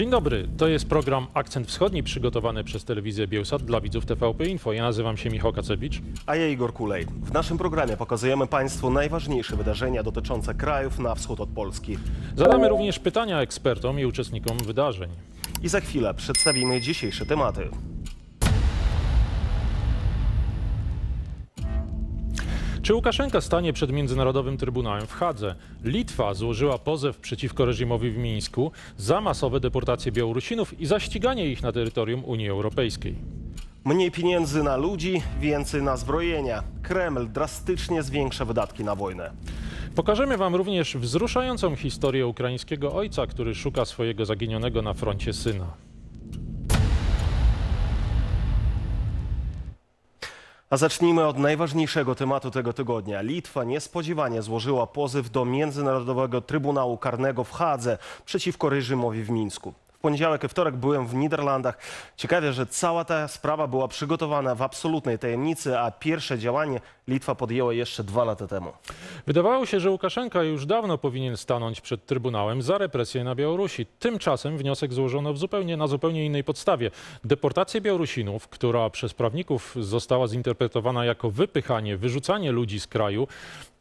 Dzień dobry, to jest program Akcent Wschodni przygotowany przez telewizję Bielsat dla widzów TVP Info. Ja nazywam się Michał Kacewicz. A ja Igor Kulej. W naszym programie pokazujemy Państwu najważniejsze wydarzenia dotyczące krajów na wschód od Polski. Zadamy również pytania ekspertom i uczestnikom wydarzeń. I za chwilę przedstawimy dzisiejsze tematy. Czy Łukaszenka stanie przed Międzynarodowym Trybunałem w Hadze? Litwa złożyła pozew przeciwko reżimowi w Mińsku za masowe deportacje Białorusinów i za ściganie ich na terytorium Unii Europejskiej. Mniej pieniędzy na ludzi, więcej na zbrojenia. Kreml drastycznie zwiększa wydatki na wojnę. Pokażemy Wam również wzruszającą historię ukraińskiego ojca, który szuka swojego zaginionego na froncie syna. A zacznijmy od najważniejszego tematu tego tygodnia. Litwa niespodziewanie złożyła pozew do Międzynarodowego Trybunału Karnego w Hadze przeciwko reżimowi w Mińsku. Poniedziałek i wtorek byłem w Niderlandach. Ciekawie, że cała ta sprawa była przygotowana w absolutnej tajemnicy, a pierwsze działanie Litwa podjęła jeszcze dwa lata temu. Wydawało się, że Łukaszenka już dawno powinien stanąć przed Trybunałem za represje na Białorusi. Tymczasem wniosek złożono w zupełnie, na zupełnie innej podstawie. Deportację Białorusinów, która przez prawników została zinterpretowana jako wypychanie, wyrzucanie ludzi z kraju,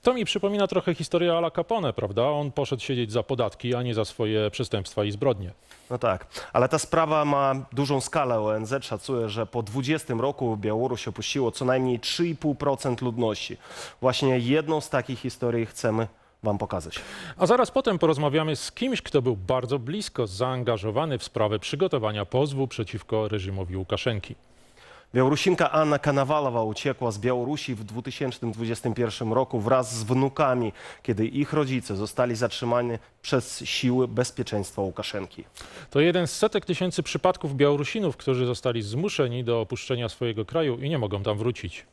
to mi przypomina trochę historię Ala Capone, prawda? On poszedł siedzieć za podatki, a nie za swoje przestępstwa i zbrodnie. No tak, ale ta sprawa ma dużą skalę. ONZ szacuje, że po 20 roku Białoruś opuściło co najmniej 3,5% ludności. Właśnie jedną z takich historii chcemy Wam pokazać. A zaraz potem porozmawiamy z kimś, kto był bardzo blisko zaangażowany w sprawę przygotowania pozwu przeciwko reżimowi Łukaszenki. Białorusinka Anna Kanawalowa uciekła z Białorusi w 2021 roku wraz z wnukami, kiedy ich rodzice zostali zatrzymani przez siły bezpieczeństwa Łukaszenki. To jeden z setek tysięcy przypadków Białorusinów, którzy zostali zmuszeni do opuszczenia swojego kraju i nie mogą tam wrócić.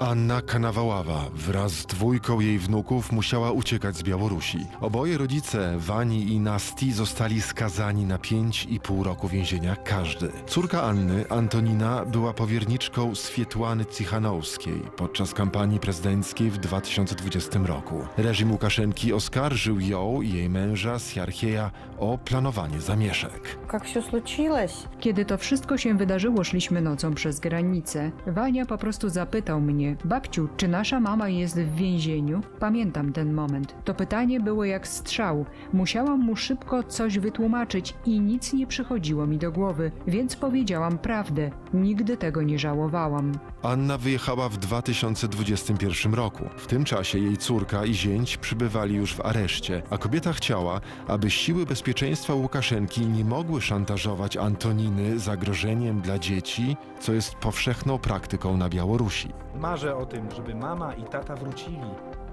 Anna Kanawaława wraz z dwójką jej wnuków musiała uciekać z Białorusi. Oboje rodzice, Wani i Nasti, zostali skazani na 5,5 roku więzienia każdy. Córka Anny, Antonina, była powierniczką Swietłany Cichanowskiej podczas kampanii prezydenckiej w 2020 roku. Reżim Łukaszenki oskarżył ją i jej męża Siarchieja o planowanie zamieszek. Как все случилось? Kiedy to wszystko się wydarzyło, szliśmy nocą przez granicę. Wania po prostu zapytał mnie: Babciu, czy nasza mama jest w więzieniu? Pamiętam ten moment. To pytanie było jak strzał. Musiałam mu szybko coś wytłumaczyć i nic nie przychodziło mi do głowy, więc powiedziałam prawdę. Nigdy tego nie żałowałam. Anna wyjechała w 2021 roku. W tym czasie jej córka i zięć przybywali już w areszcie, a kobieta chciała, aby siły bezpieczeństwa Łukaszenki nie mogły szantażować Antoniny zagrożeniem dla dzieci, co jest powszechną praktyką na Białorusi. Marzę o tym, żeby mama i tata wrócili.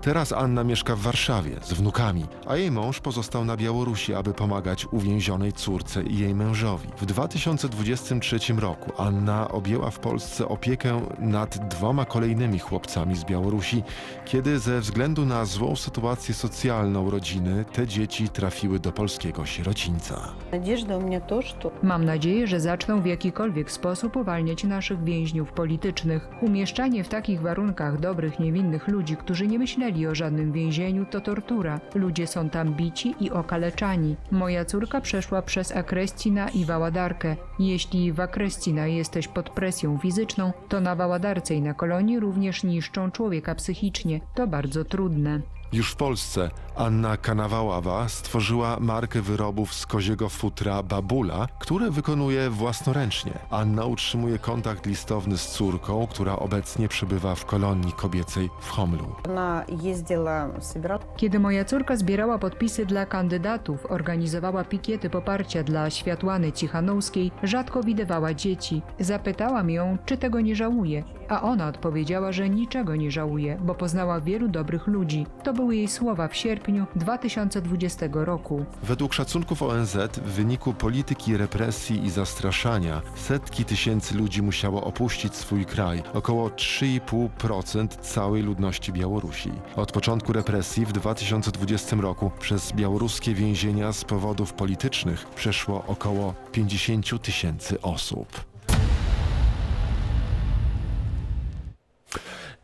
Teraz Anna mieszka w Warszawie z wnukami, a jej mąż pozostał na Białorusi, aby pomagać uwięzionej córce i jej mężowi. W 2023 roku Anna objęła w Polsce opiekę nad dwoma kolejnymi chłopcami z Białorusi, kiedy ze względu na złą sytuację socjalną rodziny te dzieci trafiły do polskiego sierocińca. Mam nadzieję, że zaczną w jakikolwiek sposób uwalniać naszych więźniów politycznych. Umieszczanie w takich warunkach dobrych, niewinnych ludzi, którzy nie myśleli, o żadnym więzieniu, to tortura. Ludzie są tam bici i okaleczani. Moja córka przeszła przez Akrestina i Waładarkę. Jeśli w Akrestina jesteś pod presją fizyczną, to na Waładarce i na kolonii również niszczą człowieka psychicznie. To bardzo trudne. Już w Polsce Anna Kanawaława stworzyła markę wyrobów z koziego futra Babula, które wykonuje własnoręcznie. Anna utrzymuje kontakt listowny z córką, która obecnie przebywa w kolonii kobiecej w Homlu. Kiedy moja córka zbierała podpisy dla kandydatów, organizowała pikiety poparcia dla Światłany Cichanowskiej, rzadko widywała dzieci. Zapytałam ją, czy tego nie żałuje a ona odpowiedziała, że niczego nie żałuje, bo poznała wielu dobrych ludzi. To były jej słowa w sierpniu 2020 roku. Według szacunków ONZ w wyniku polityki represji i zastraszania setki tysięcy ludzi musiało opuścić swój kraj, około 3,5% całej ludności Białorusi. Od początku represji w 2020 roku przez białoruskie więzienia z powodów politycznych przeszło około 50 tysięcy osób.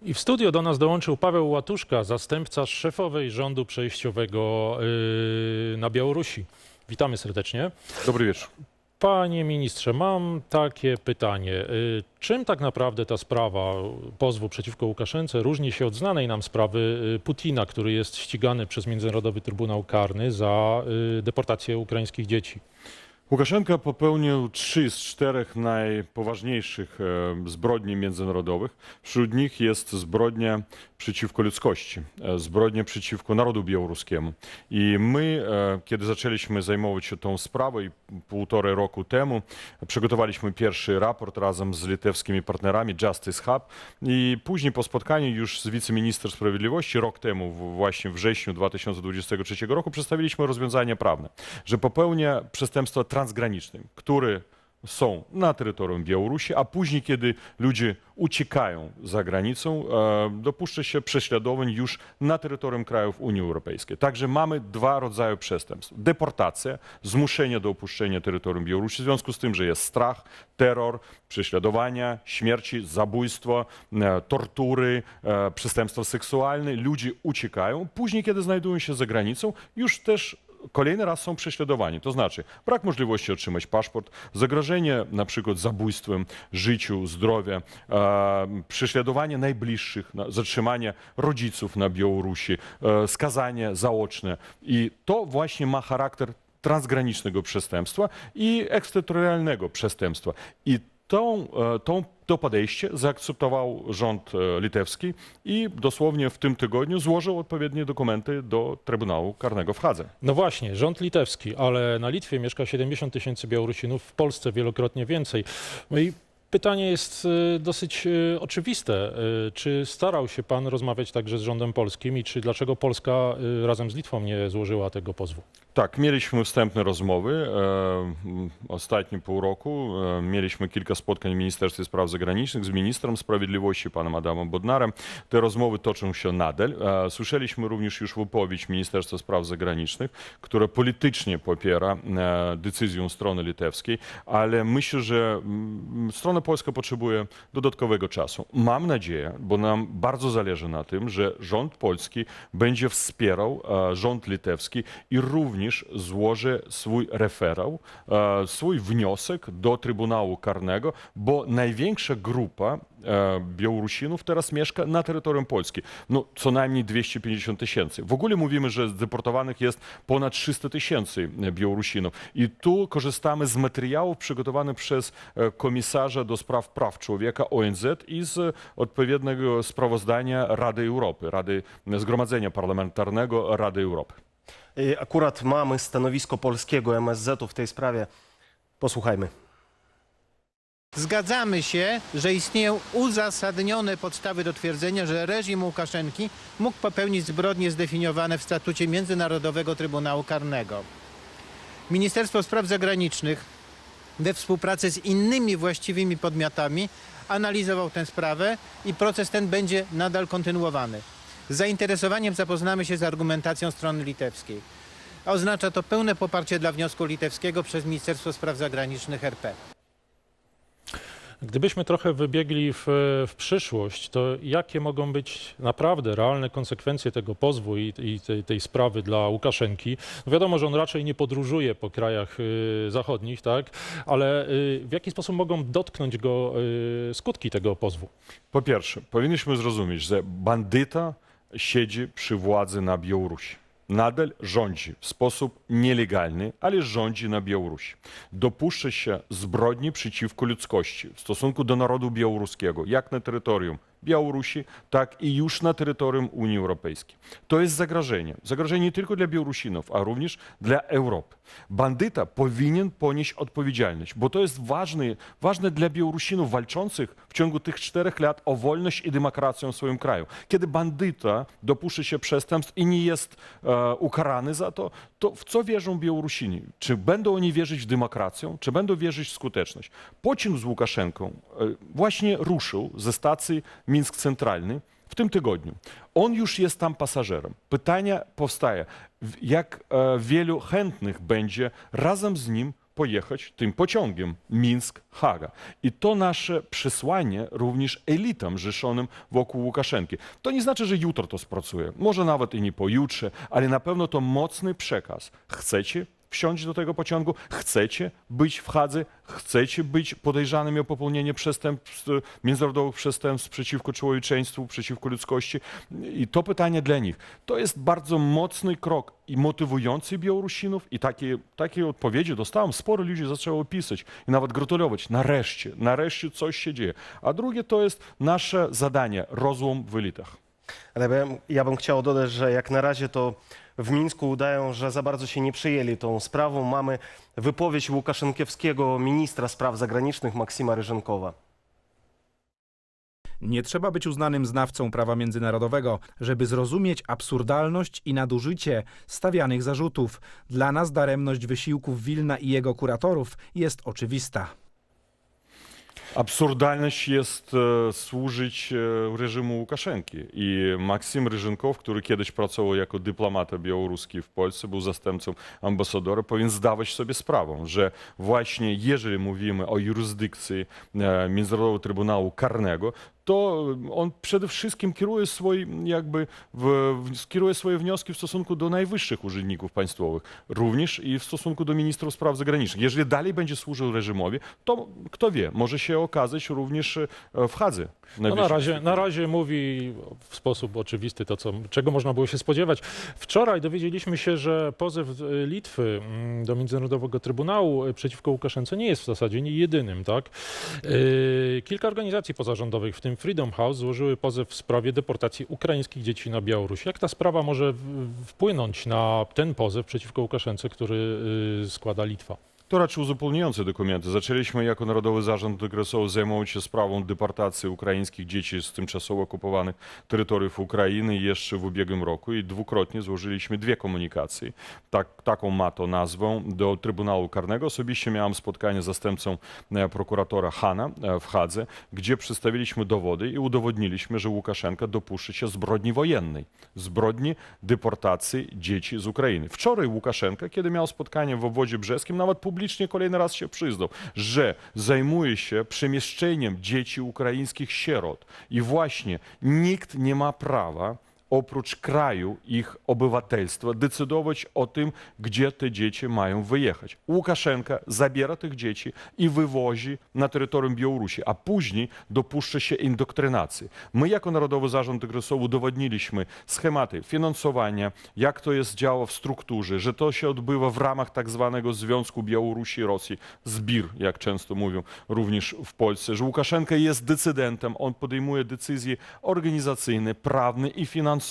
I w studio do nas dołączył Paweł Łatuszka, zastępca szefowej rządu przejściowego yy, na Białorusi. Witamy serdecznie. Dobry wieczór. Panie ministrze, mam takie pytanie. Y, Czym tak naprawdę ta sprawa pozwu przeciwko Łukaszence różni się od znanej nam sprawy y, Putina, który jest ścigany przez Międzynarodowy Trybunał Karny za deportację ukraińskich dzieci? Łukaszenka popełnił trzy z czterech najpoważniejszych e, zbrodni międzynarodowych. Wśród nich jest zbrodnia przeciwko ludzkości, e, zbrodnia przeciwko narodu białoruskiemu. I my, e, kiedy zaczęliśmy zajmować się tą sprawą półtorej roku temu, przygotowaliśmy pierwszy raport razem z litewskimi partnerami Justice Hub i później po spotkaniu już z wiceminister sprawiedliwości rok temu, właśnie w wrześniu 2023 roku, przedstawiliśmy rozwiązania prawne, że popełnia przestępstwa transgraniczne, które są na terytorium Białorusi, a później, kiedy ludzie uciekają za granicą, e, dopuszcza się prześladowań już na terytorium krajów Unii Europejskiej. Także mamy dwa rodzaje przestępstw. Deportacja, zmuszenie do opuszczenia terytorium Białorusi w związku z tym, że jest strach, terror, prześladowania, śmierci, zabójstwo, e, tortury, e, przestępstwa seksualne. Ludzie uciekają. Później, kiedy znajdują się za granicą, już też kolejny raz są prześladowani. To znaczy brak możliwości otrzymać paszport, zagrożenie na przykład zabójstwem, życiu, zdrowia, e, prześladowanie najbliższych, na, zatrzymanie rodziców na Białorusi, e, skazanie zaoczne. I to właśnie ma charakter transgranicznego przestępstwa i eksterytorialnego przestępstwa. I tą, e, tą, to podejście zaakceptował rząd e, litewski i dosłownie w tym tygodniu złożył odpowiednie dokumenty do Trybunału Karnego w Hadze. No właśnie, rząd litewski, ale na Litwie mieszka 70 tysięcy Białorusinów, w Polsce wielokrotnie więcej. No i pytanie jest y, dosyć y, oczywiste. Y, Czy starał się pan rozmawiać także z rządem polskim i czy dlaczego Polska razem z Litwą nie złożyła tego pozwu? Tak, mieliśmy wstępne rozmowy. E, ostatnie pół roku e, mieliśmy kilka spotkań w Ministerstwie Spraw Zagranicznych z ministrem sprawiedliwości, panem Adamem Bodnarem. Te rozmowy toczą się nadal. E, słyszeliśmy również już wypowiedź Ministerstwa Spraw Zagranicznych, które politycznie popiera decyzję strony litewskiej, ale myślę, że strona polska potrzebuje dodatkowego czasu. Mam nadzieję, bo nam bardzo zależy na tym, że rząd polski będzie wspierał e, rząd litewski i również złoży swój referał, e, swój wniosek do Trybunału Karnego, bo największa grupa Białorusinów teraz mieszka na terytorium Polski. No, co najmniej 250 tysięcy. W ogóle mówimy, że zdeportowanych jest ponad 300 tysięcy Białorusinów. I tu korzystamy z materiałów przygotowanych przez e, komisarza do spraw praw człowieka ONZ i z odpowiedniego sprawozdania Rady Europy, Rady Zgromadzenia Parlamentarnego Rady Europy. I Akurat mamy stanowisko polskiego MSZ-u w tej sprawie. Posłuchajmy. Zgadzamy się, że istnieją uzasadnione podstawy do twierdzenia, że reżim Łukaszenki mógł popełnić zbrodnie zdefiniowane w statucie Międzynarodowego Trybunału Karnego. Ministerstwo Spraw Zagranicznych we współpracy z innymi właściwymi podmiotami analizował tę sprawę i proces ten będzie nadal kontynuowany. Z zainteresowaniem zapoznamy się z argumentacją strony litewskiej. Oznacza to pełne poparcie dla wniosku litewskiego przez Ministerstwo Spraw Zagranicznych RP. Gdybyśmy trochę wybiegli w, w przyszłość, to jakie mogą być naprawdę realne konsekwencje tego pozwu i, i tej, tej sprawy dla Łukaszenki? No wiadomo, że on raczej nie podróżuje po krajach y, zachodnich, tak? Ale y, w jaki sposób mogą dotknąć go y, skutki tego pozwu? Po pierwsze, powinniśmy zrozumieć, że bandyta siedzi przy władzy na Białorusi. Nadal rządzi w sposób nielegalny, ale rządzi na Białorusi. Dopuszcza się zbrodni przeciwko ludzkości w stosunku do narodu białoruskiego, jak na terytorium Białorusi, tak i już na terytorium Unii Europejskiej. To jest zagrożenie. Zagrożenie nie tylko dla Białorusinów, a również dla Europy. Bandyta powinien ponieść odpowiedzialność, bo to jest ważne, ważne dla Białorusinów walczących w ciągu tych czterech lat o wolność i demokrację w swoim kraju. Kiedy bandyta dopuszcza się przestępstw i nie jest e, ukarany za to, to w co wierzą Białorusini? Czy będą oni wierzyć w demokrację, czy będą wierzyć w skuteczność? Pociąg z Łukaszenką e, właśnie ruszył ze stacji Mińsk Centralny w tym tygodniu. On już jest tam pasażerem. Pytanie powstaje, jak e, wielu chętnych będzie razem z nim pojechać tym pociągiem Mińsk-Haga. I to nasze przesłanie również elitom rzeszonym wokół Łukaszenki. To nie znaczy, że jutro to spracuje, może nawet i nie pojutrze, ale na pewno to mocny przekaz. Chcecie wsiąść do tego pociągu, chcecie być w Hadze, chcecie być podejrzanym o popełnienie przestępstw, e, międzynarodowych przestępstw przeciwko człowieczeństwu, przeciwko ludzkości. I to pytanie dla nich. To jest bardzo mocny krok i motywujący Białorusinów i takie, takie odpowiedzi dostałem. Sporo ludzi zaczęło pisać i nawet gratulować. Nareszcie, nareszcie coś się dzieje. A drugie to jest nasze zadanie, rozłom w elitach. Ale ja bym, ja bym chciał dodać, że jak na razie to w Mińsku udają, że za bardzo się nie przyjęli tą sprawą. Mamy wypowiedź Łukaszenkiewskiego ministra spraw zagranicznych Maksima Ryżenkowa. Nie trzeba być uznanym znawcą prawa międzynarodowego, żeby zrozumieć absurdalność i nadużycie stawianych zarzutów. Dla nas daremność wysiłków Wilna i jego kuratorów jest oczywista. Absurdalność jest e, służyć e, reżimu Łukaszenki. I Maksim Ryżynkow, który kiedyś pracował jako dyplomata białoruski w Polsce, był zastępcą ambasadora, powinien zdawać sobie sprawę, że właśnie jeżeli mówimy o jurysdykcji e, Międzynarodowego Trybunału Karnego, to on przede wszystkim kieruje, swój, jakby w, kieruje swoje wnioski w stosunku do najwyższych urzędników państwowych, również i w stosunku do ministrów spraw zagranicznych. Jeżeli dalej będzie służył reżimowi, to kto wie, może się okazać również e, w Hadze. No na, razie, na razie mówi w sposób oczywisty to, co, czego można było się spodziewać. Wczoraj dowiedzieliśmy się, że pozew e, Litwy mm, do Międzynarodowego Trybunału e, przeciwko Łukaszence nie jest w zasadzie nie jedynym. Tak? Kilka organizacji pozarządowych, w tym Freedom House, złożyły pozew w sprawie deportacji ukraińskich dzieci na Białoruś. Jak ta sprawa może wpłynąć na ten pozew przeciwko Łukaszence, który yy, składa Litwa? To raczej uzupełniające dokumenty. Zaczęliśmy jako Narodowy Zarząd Agresowy zajmować się sprawą deportacji ukraińskich dzieci z tymczasowo okupowanych terytoriów Ukrainy jeszcze w ubiegłym roku i dwukrotnie złożyliśmy dwie komunikacje. Tak, taką ma to nazwę do Trybunału Karnego. Osobiście miałem spotkanie z zastępcą e, prokuratora Hana e, w Hadze, gdzie przedstawiliśmy dowody i udowodniliśmy, że Łukaszenka dopuszcza się zbrodni wojennej, zbrodni deportacji dzieci z Ukrainy. Wczoraj Łukaszenka, kiedy miał spotkanie w obwodzie brzeskim, nawet publicznie kolejny raz się przyznał, że zajmuje się przemieszczeniem dzieci ukraińskich sierot. I właśnie nikt nie ma prawa oprócz kraju ich obywatelstwa decydować o tym, gdzie te dzieci mają wyjechać. Łukaszenka zabiera tych dzieci i wywozi na terytorium Białorusi, a później dopuszcza się indoktrynacji. My jako Narodowy Zarząd Agresowy udowodniliśmy schematy finansowania, jak to jest działa w strukturze, że to się odbywa w ramach tak zwanego Związku Białorusi i Rosji, ZBIR, jak często mówią również w Polsce, że Łukaszenka jest decydentem, on podejmuje decyzje organizacyjne, prawne i finansowe.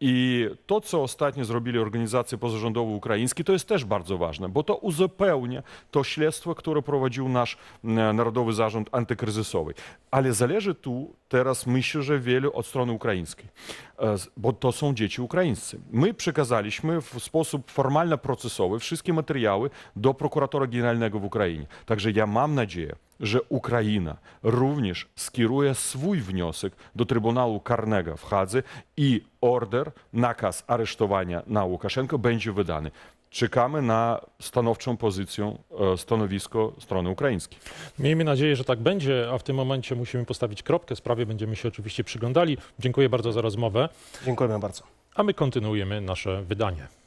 I to, co ostatnio zrobili organizacje pozarządowe ukraińskie, to jest też bardzo ważne, bo to uzupełnia to śledztwo, które prowadził nasz Narodowy Zarząd Antykryzysowy. Ale zależy tu teraz, myślę, że wiele od strony ukraińskiej, E, bo to są dzieci ukraińscy. My przekazaliśmy w sposób formalno-procesowy wszystkie materiały do prokuratora generalnego w Ukrainie. Także ja mam nadzieję, że Ukraina również skieruje swój wniosek do Trybunału Karnego w Hadze i order, nakaz aresztowania na Łukaszenko będzie wydany. Czekamy na stanowczą pozycję, e, stanowisko strony ukraińskiej. Miejmy nadzieję, że tak będzie, a w tym momencie musimy postawić kropkę. Sprawie będziemy się oczywiście przyglądali. Dziękuję bardzo za rozmowę, Dziękujemy bardzo. a my kontynuujemy nasze wydanie.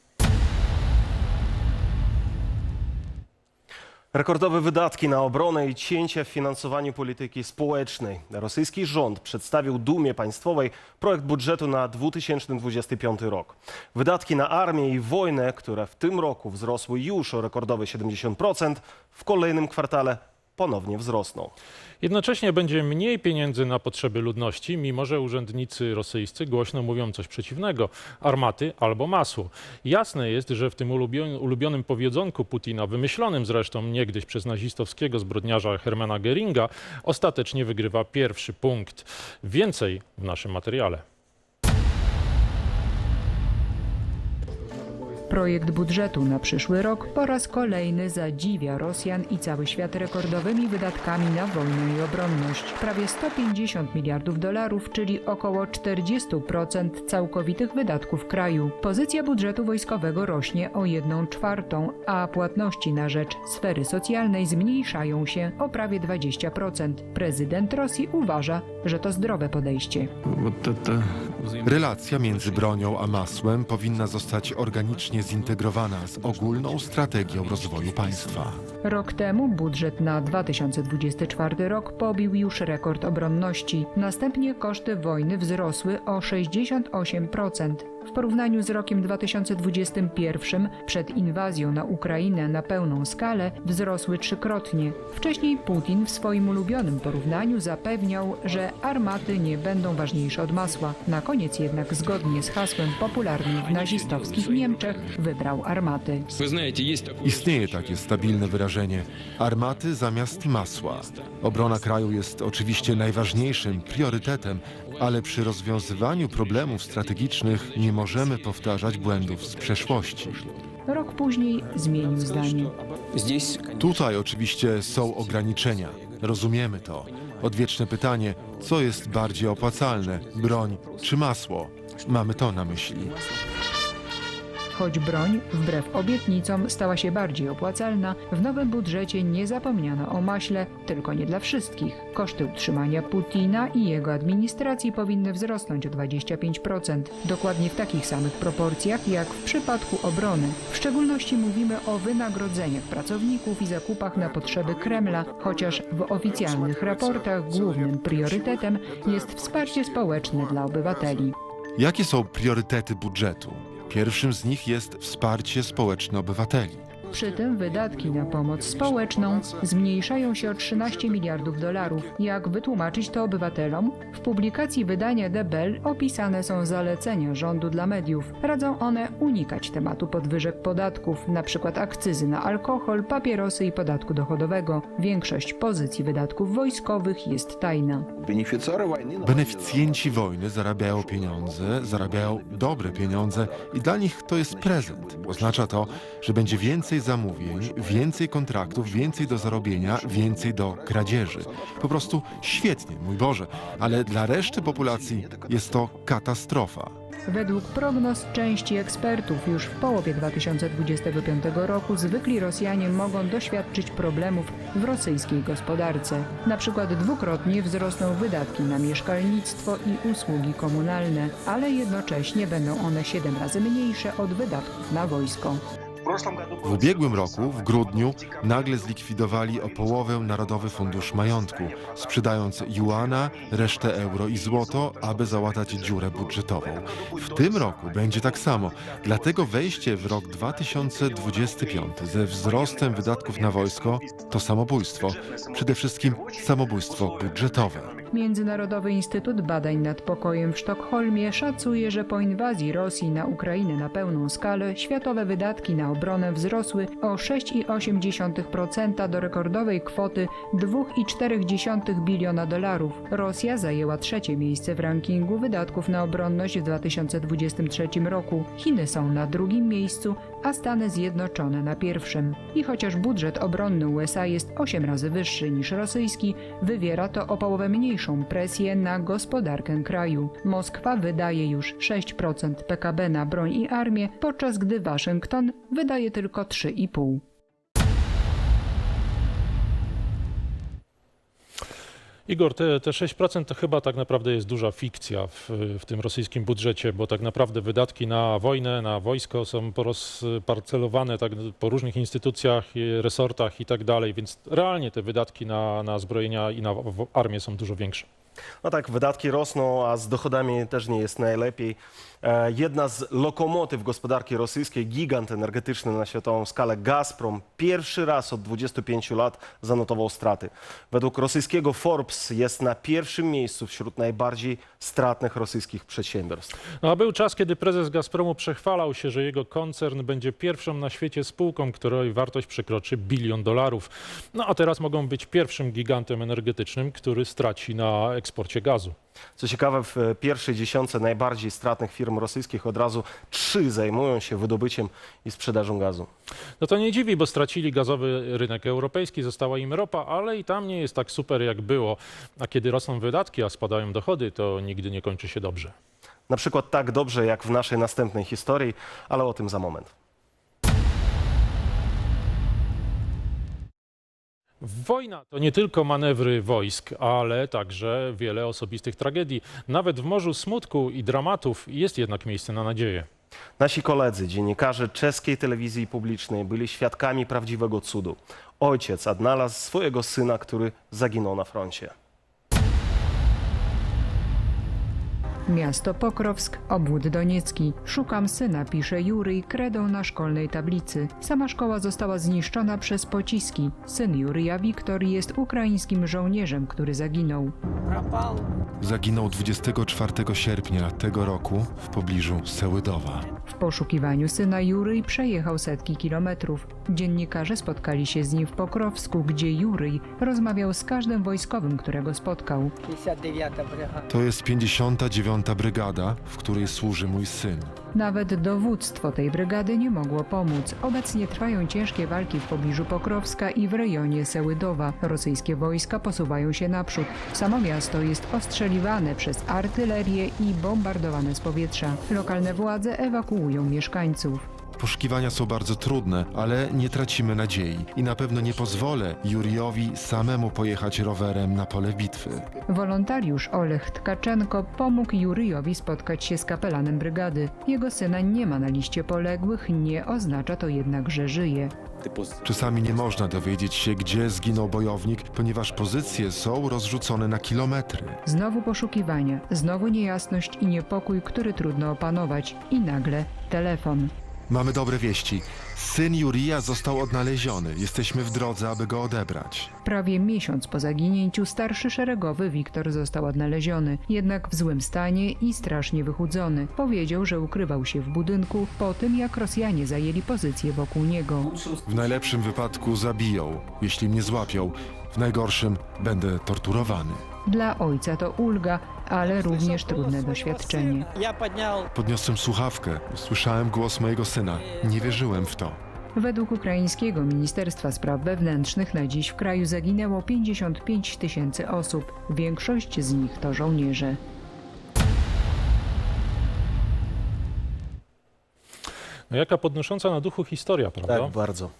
Rekordowe wydatki na obronę i cięcia w finansowaniu polityki społecznej. Rosyjski rząd przedstawił Dumie Państwowej projekt budżetu na 2025 rok. Wydatki na armię i wojnę, które w tym roku wzrosły już o rekordowe 70%, w kolejnym kwartale ponownie wzrosną. Jednocześnie będzie mniej pieniędzy na potrzeby ludności, mimo że urzędnicy rosyjscy głośno mówią coś przeciwnego armaty albo masło. Jasne jest, że w tym ulubionym, powiedzonku Putina, wymyślonym zresztą niegdyś przez nazistowskiego zbrodniarza Hermana Geringa, ostatecznie wygrywa pierwszy punkt. Więcej w naszym materiale. Projekt budżetu na przyszły rok po raz kolejny zadziwia Rosjan i cały świat rekordowymi wydatkami na wojnę i obronność. Prawie 150 miliardów dolarów, czyli około 40% całkowitych wydatków kraju. Pozycja budżetu wojskowego rośnie o 1 czwartą, a płatności na rzecz sfery socjalnej zmniejszają się o prawie 20%. Prezydent Rosji uważa, że to zdrowe podejście. Relacja między bronią a masłem powinna zostać organicznie zintegrowana z ogólną strategią rozwoju państwa. Rok temu budżet na 2024 rok pobił już rekord obronności. Następnie koszty wojny wzrosły o 68%. W porównaniu z rokiem 2021 przed inwazją na Ukrainę na pełną skalę wzrosły trzykrotnie. Wcześniej Putin w swoim ulubionym porównaniu zapewniał, że armaty nie będą ważniejsze od masła. Na koniec jednak zgodnie z hasłem popularnym w nazistowskich Niemczech wybrał armaty. Istnieje takie stabilne wyrażenie. Armaty zamiast masła. Obrona kraju jest oczywiście najważniejszym priorytetem, ale przy rozwiązywaniu problemów strategicznych nie możemy powtarzać błędów z przeszłości. Rok później zmienił zdanie. Tutaj oczywiście są ograniczenia. Rozumiemy to. Odwieczne pytanie, co jest bardziej opłacalne, broń czy masło? Mamy to na myśli. Choć broń, wbrew obietnicom, stała się bardziej opłacalna, w nowym budżecie nie zapomniano o maśle, tylko nie dla wszystkich. Koszty utrzymania Putina i jego administracji powinny wzrosnąć o 25%, dokładnie w takich samych proporcjach jak w przypadku obrony. W szczególności mówimy o wynagrodzeniach pracowników i zakupach na potrzeby Kremla, chociaż w oficjalnych raportach głównym priorytetem jest wsparcie społeczne dla obywateli. Jakie są priorytety budżetu? Pierwszym z nich jest wsparcie społeczne obywateli. Przy tym wydatki na pomoc społeczną zmniejszają się o 13 miliardów dolarów. Jak wytłumaczyć to obywatelom? W publikacji wydania The Bell opisane są zalecenia rządu dla mediów. Radzą one unikać tematu podwyżek podatków, np. akcyzy na alkohol, papierosy i podatku dochodowego. Większość pozycji wydatków wojskowych jest tajna. Beneficjenci wojny zarabiają pieniądze, zarabiają dobre pieniądze i dla nich to jest prezent. Oznacza to, że będzie więcej zamówień, więcej kontraktów, więcej do zarobienia, więcej do kradzieży. Po prostu świetnie, mój Boże, ale dla reszty populacji jest to katastrofa. Według prognoz części ekspertów już w połowie 2025 roku zwykli Rosjanie mogą doświadczyć problemów w rosyjskiej gospodarce. Na przykład dwukrotnie wzrosną wydatki na mieszkalnictwo i usługi komunalne, ale jednocześnie będą one 7 razy mniejsze od wydatków na wojsko. W ubiegłym roku, w grudniu, nagle zlikwidowali o połowę Narodowy Fundusz Majątku, sprzedając juana, resztę euro i złoto, aby załatać dziurę budżetową. W tym roku będzie tak samo, dlatego wejście w rok 2025 ze wzrostem wydatków na wojsko to samobójstwo, przede wszystkim samobójstwo budżetowe. Międzynarodowy Instytut Badań nad Pokojem w Sztokholmie szacuje, że po inwazji Rosji na Ukrainę na pełną skalę światowe wydatki na obronę wzrosły o 6,8% do rekordowej kwoty 2,4 biliona dolarów. Rosja zajęła trzecie miejsce w rankingu wydatków na obronność w 2023 roku. Chiny są na drugim miejscu, a Stany Zjednoczone na pierwszym. I chociaż budżet obronny USA jest 8 razy wyższy niż rosyjski, wywiera to o połowę presję na gospodarkę kraju. Moskwa wydaje już 6% PKB na broń i armię, podczas gdy Waszyngton wydaje tylko 3,5%. Igor, te, te 6% to chyba tak naprawdę jest duża fikcja w, w tym rosyjskim budżecie, bo tak naprawdę wydatki na wojnę, na wojsko są porozparcelowane tak po różnych instytucjach, resortach i tak dalej, więc realnie te wydatki na, na zbrojenia i na armię są dużo większe. No tak, wydatki rosną, a z dochodami też nie jest najlepiej. E, Jedna z lokomotyw gospodarki rosyjskiej, gigant energetyczny na światową skalę Gazprom, pierwszy raz od 25 lat zanotował straty. Według rosyjskiego Forbes jest na pierwszym miejscu wśród najbardziej stratnych rosyjskich przedsiębiorstw. No a był czas, kiedy prezes Gazpromu przechwalał się, że jego koncern będzie pierwszą na świecie spółką, której wartość przekroczy bilion dolarów. No a teraz mogą być pierwszym gigantem energetycznym, który straci na eksporcie gazu. Co ciekawe, w pierwszej dziesiątce najbardziej stratnych firm rosyjskich od razu trzy zajmują się wydobyciem i sprzedażą gazu. No to nie dziwi, bo stracili gazowy rynek europejski, została im ropa, ale i tam nie jest tak super jak było. A kiedy rosną wydatki, a spadają dochody, to nigdy nie kończy się dobrze. Na przykład tak dobrze jak w naszej następnej historii, ale o tym za moment. Wojna to nie tylko manewry wojsk, ale także wiele osobistych tragedii. Nawet w morzu smutku i dramatów jest jednak miejsce na nadzieję. Nasi koledzy, dziennikarze czeskiej telewizji publicznej byli świadkami prawdziwego cudu. Ojciec odnalazł swojego syna, który zaginął na froncie. Miasto Pokrowsk, obwód doniecki. Szukam syna, pisze Juryj kredą na szkolnej tablicy. Sama szkoła została zniszczona przez pociski. Syn Juryja Wiktor jest ukraińskim żołnierzem, który zaginął. Zaginął 24 sierpnia tego roku w pobliżu Sełydowa. W poszukiwaniu syna Juryj przejechał setki kilometrów. Dziennikarze spotkali się z nim w Pokrowsku, gdzie Juryj rozmawiał z każdym wojskowym, którego spotkał. 59 brygada. To jest 59. brygada, w której służy mój syn. Nawet dowództwo tej brygady nie mogło pomóc. Obecnie trwają ciężkie walki w pobliżu Pokrowska i w rejonie Sełydowa. Rosyjskie wojska posuwają się naprzód. Samo miasto jest ostrzeliwane przez artylerię i bombardowane z powietrza. Lokalne władze ewakuują mieszkańców. Poszukiwania są bardzo trudne, ale nie tracimy nadziei i na pewno nie pozwolę Juriowi samemu pojechać rowerem na pole bitwy. Wolontariusz Olech Tkaczenko pomógł Juryjowi spotkać się z kapelanem brygady. Jego syna nie ma na liście poległych, nie oznacza to jednak, że żyje. Czasami nie można dowiedzieć się, gdzie zginął bojownik, ponieważ pozycje są rozrzucone na kilometry. Znowu poszukiwania, znowu niejasność i niepokój, który trudno opanować. I nagle telefon. Mamy dobre wieści. Syn Jurija został odnaleziony. Jesteśmy w drodze, aby go odebrać. Prawie miesiąc po zaginięciu starszy szeregowy Wiktor został odnaleziony, jednak w złym stanie i strasznie wychudzony. Powiedział, że ukrywał się w budynku po tym, jak Rosjanie zajęli pozycję wokół niego. W najlepszym wypadku zabiją, jeśli mnie złapią. W najgorszym będę torturowany. Dla ojca to ulga, ale również trudne doświadczenie. Podniosłem słuchawkę, słyszałem głos mojego syna. Nie wierzyłem w to. Według ukraińskiego Ministerstwa Spraw Wewnętrznych na dziś w kraju zaginęło 55 tysięcy osób. Większość z nich to żołnierze. No jaka podnosząca na duchu historia, prawda? Tak, bardzo.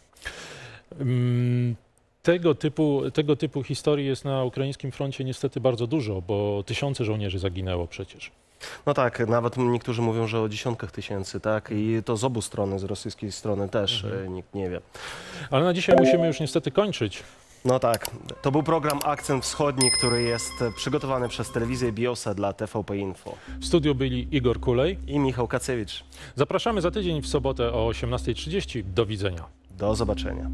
Mm, tego typu, tego typu historii jest na ukraińskim froncie niestety bardzo dużo, bo tysiące żołnierzy zaginęło przecież. No tak, nawet niektórzy mówią, że o dziesiątkach tysięcy, tak? I to z obu stron, z rosyjskiej strony też e, nikt nie wie. Ale na dzisiaj musimy już niestety kończyć. No tak, to był program Akcent Wschodni, który jest przygotowany przez telewizję Biosa dla TVP Info. W studiu byli Igor Kulej. I Michał Kacewicz. Zapraszamy za tydzień w sobotę o 18.30. Do widzenia. Do zobaczenia.